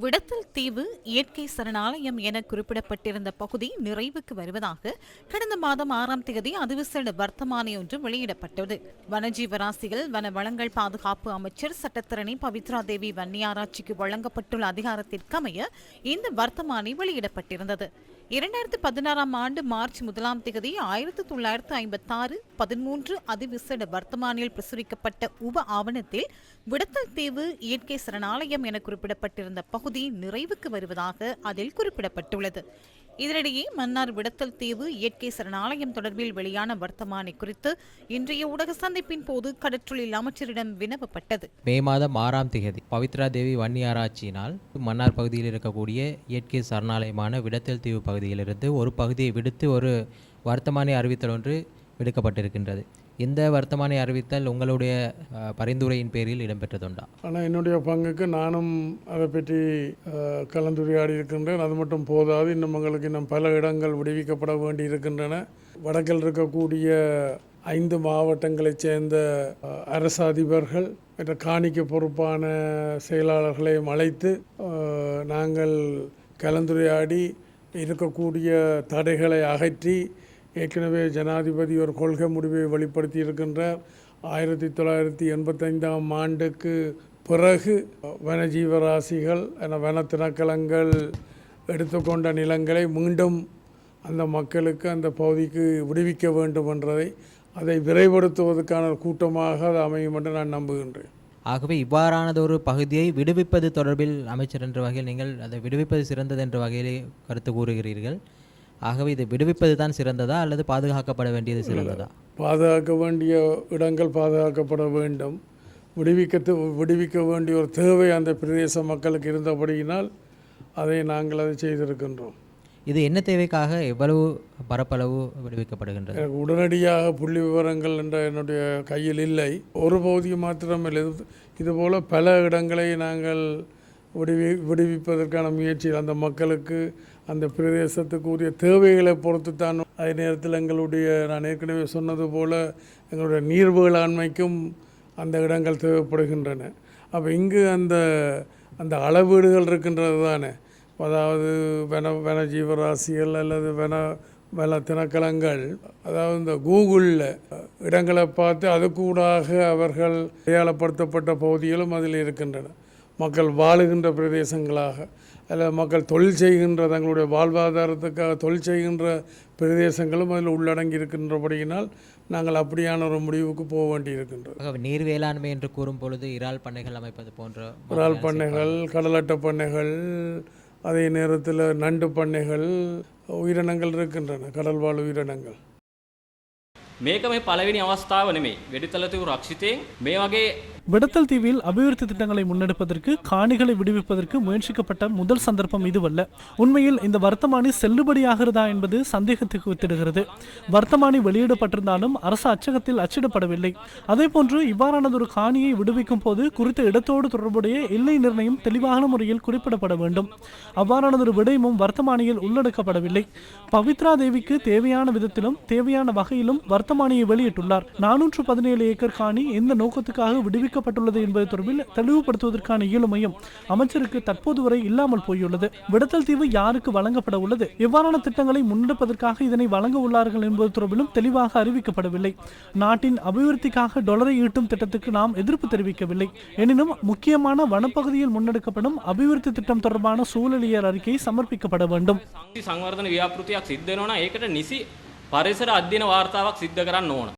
விடத்தல் தீவு இயற்கை சரணாலயம் என குறிப்பிடப்பட்டிருந்த பகுதி நிறைவுக்கு வருவதாக கடந்த மாதம் ஆறாம் தேதி அதிவிசேட வர்த்தமானி ஒன்று வெளியிடப்பட்டது. வனஜீவராசிகள் வன வளங்கள் பாதுகாப்பு அமைச்சர் சட்டத்திரணி பவித்ரா தேவி வன்னியாராட்சிக்கு வழங்கப்பட்டுள்ள அதிகாரத்திற்கமைய இந்த வர்த்தமானி வெளியிடப்பட்டிருந்தது. இரண்டாயிரத்து பதினாறாம் ஆண்டு மார்ச் முதலாம் தேதி ஆயிரத்தி தொள்ளாயிரத்து ஐம்பத்தாறு பதிமூன்று அதிவிசேட வர்த்தமானில் பிரசுரிக்கப்பட்ட உப ஆவணத்தில் விடத்தல் தீவு இயற்கை சரணாலயம் என குறிப்பிடப்பட்டிருந்த பகுதி நிறைவுக்கு வருவதாக அதில் குறிப்பிடப்பட்டுள்ளது. இதனிடையே மன்னார் விடத்தல் தீவு இயற்கை சரணாலயம் தொடர்பில் வெளியான வர்த்தமானி குறித்து இன்றைய ஊடக சந்திப்பின் போது கடற்றொழில் அமைச்சரிடம் வினவப்பட்டது. மே மாதம் ஆறாம் தேதி பவித்ரா தேவி வன்னியாராய்ச்சியினால் மன்னார் பகுதியில் இருக்கக்கூடிய இயற்கை சரணாலயமான விடத்தல் தீவு பகுதியிலிருந்து ஒரு பகுதியை விடுத்து ஒரு வர்த்தமானி அறிவித்தல் ஒன்று விடுக்கப்பட்டிருக்கின்றது. இந்த வர்த்தமானி அறிவித்தல் உங்களுடைய பரிந்துரையின் பேரில் இடம்பெற்றதுண்டா? ஆனால் என்னுடைய பங்குக்கு நானும் அதை பற்றி கலந்துரையாடி இருக்கின்றேன். அது மட்டும் போதாது இன்னும் எங்களுக்கு இன்னும் பல இடங்கள் விடுவிக்கப்பட வேண்டி இருக்கின்றன. வடக்கில் இருக்கக்கூடிய ஐந்து மாவட்டங்களைச் சேர்ந்த அரச அரசு அதிபர்கள் மற்ற காணிக்க பொறுப்பான செயலாளர்களையும் அழைத்து நாங்கள் கலந்துரையாடி இருக்கக்கூடிய தடைகளை அகற்றி ஏற்கனவே ஜனாதிபதி ஒரு கொள்கை முடிவை வெளிப்படுத்தி இருக்கின்றார் ஆயிரத்தி தொள்ளாயிரத்தி எண்பத்தைந்தாம் ஆண்டுக்கு பிறகு வனஜீவராசிகள் என வன எடுத்துக்கொண்ட நிலங்களை மீண்டும் அந்த மக்களுக்கு அந்த பகுதிக்கு விடுவிக்க வேண்டும் என்றதை அதை விரைவுபடுத்துவதற்கான கூட்டமாக அது அமையும் என்று நான் நம்புகின்றேன். ஆகவே இவ்வாறானதொரு பகுதியை விடுவிப்பது தொடர்பில் அமைச்சர் என்ற வகையில் நீங்கள் அதை விடுவிப்பது சிறந்தது என்ற வகையிலே கருத்து கூறுகிறீர்கள். ஆகவே இதை விடுவிப்பது தான் சிறந்ததா அல்லது பாதுகாக்கப்பட வேண்டியது சிறந்ததா? பாதுகாக்க வேண்டிய இடங்கள் பாதுகாக்கப்பட வேண்டும். விடுவிக்க விடுவிக்க வேண்டிய ஒரு தேவை அந்த பிரதேச மக்களுக்கு இருந்தபடியினால் அதை நாங்கள் அதை செய்திருக்கின்றோம். இது என்ன தேவைக்காக எவ்வளவு பரப்பளவு விடுவிக்கப்படுகின்றது? எனக்கு உடனடியாக புள்ளி விவரங்கள் என்ற என்னுடைய கையில் இல்லை. ஒரு பகுதி மாத்திரமில்லை. இது இதுபோல் பல இடங்களை நாங்கள் விடுவி விடுவிப்பதற்கான முயற்சியில் அந்த மக்களுக்கு அந்த பிரதேசத்துக்கு உரிய தேவைகளை பொறுத்து தான் அதே நேரத்தில் எங்களுடைய நான் ஏற்கனவே சொன்னது போல் எங்களுடைய நீர் வேளாண்மைக்கும் அந்த இடங்கள் தேவைப்படுகின்றன. அப்போ இங்கு அந்த அந்த அளவீடுகள் இருக்கின்றது தானே? அதாவது வன வன ஜீவராசிகள் அல்லது வன வன தினக்கலங்கள் அதாவது இந்த கூகுளில் இடங்களை பார்த்து அதுக்கூடாக அவர்கள் அடையாளப்படுத்தப்பட்ட பகுதிகளும் அதில் இருக்கின்றன. மக்கள் வாழுகின்ற பிரதேசங்களாக அல்லது மக்கள் தொழில் செய்கின்ற தங்களுடைய வாழ்வாதாரத்துக்காக தொழில் செய்கின்ற பிரதேசங்களும் அதில் உள்ளடங்கி இருக்கின்றபடியினால் நாங்கள் அப்படியான ஒரு முடிவுக்கு போக வேண்டி இருக்கின்றது ஆகவே நீர் வேளாண்மை என்று கூறும் பொழுது இறால் பண்ணைகள் அமைப்பது போன்ற இறால் பண்ணைகள் கடலட்டை பண்ணைகள் அதே நேரத்தில் நண்டு பண்ணைகள் உயிரினங்கள் இருக்கின்றன கடல்வாழ் உயிரினங்கள் මේක මේ පළවෙනි අවස්ථාව නෙමෙයි වෙඩිතලතිවු රක්ෂිතයෙන් මේ වගේ விடத்தல் தீவில் அபிவிருத்தி திட்டங்களை முன்னெடுப்பதற்கு காணிகளை விடுவிப்பதற்கு முயற்சிக்கப்பட்ட முதல் சந்தர்ப்பம் இதுவல்ல. உண்மையில் இந்த வர்த்தமானி செல்லுபடியாகிறதா என்பது சந்தேகத்துக்கு வித்திடுகிறது வர்த்தமானி வெளியிடப்பட்டிருந்தாலும் அரசு அச்சகத்தில் அச்சிடப்படவில்லை. அதேபோன்று இவ்வாறானதொரு காணியை விடுவிக்கும் போது குறித்த இடத்தோடு தொடர்புடைய எல்லை நிர்ணயம் தெளிவான முறையில் குறிப்பிடப்பட வேண்டும். அவ்வாறானதொரு விடயமும் வர்த்தமானியில் உள்ளடக்கப்படவில்லை. பவித்ரா தேவிக்கு தேவையான விதத்திலும் தேவையான வகையிலும் வர்த்தமானியை வெளியிட்டுள்ளார். நானூற்று பதினேழு ஏக்கர் காணி எந்த நோக்கத்துக்காக விடுவிக்கப்பட்டுள்ளது என்பது தொடர்பில் தெளிவுபடுத்துவதற்கான இயலுமையும் அமைச்சருக்கு தற்போது வரை இல்லாமல் போயுள்ளது விடத்தல் தீவு யாருக்கு வழங்கப்பட உள்ளது எவ்வாறான திட்டங்களை முன்னெடுப்பதற்காக இதனை வழங்க உள்ளார்கள் என்பது தொடர்பிலும் தெளிவாக அறிவிக்கப்படவில்லை நாட்டின் அபிவிருத்திக்காக டொலரை ஈட்டும் திட்டத்துக்கு நாம் எதிர்ப்பு தெரிவிக்கவில்லை எனினும் முக்கியமான வனப்பகுதியில் முன்னெடுக்கப்படும் அபிவிருத்தி திட்டம் தொடர்பான சூழலியல் அறிக்கை சமர்ப்பிக்கப்பட வேண்டும் සංසි සංවර්ධන ව්‍යාපෘතියක් සිද්ධ වෙනවා නම් ඒකට නිසි පරිසර අධ්‍යයන වාර්තාවක් සිද්ධ කරන්න ඕන.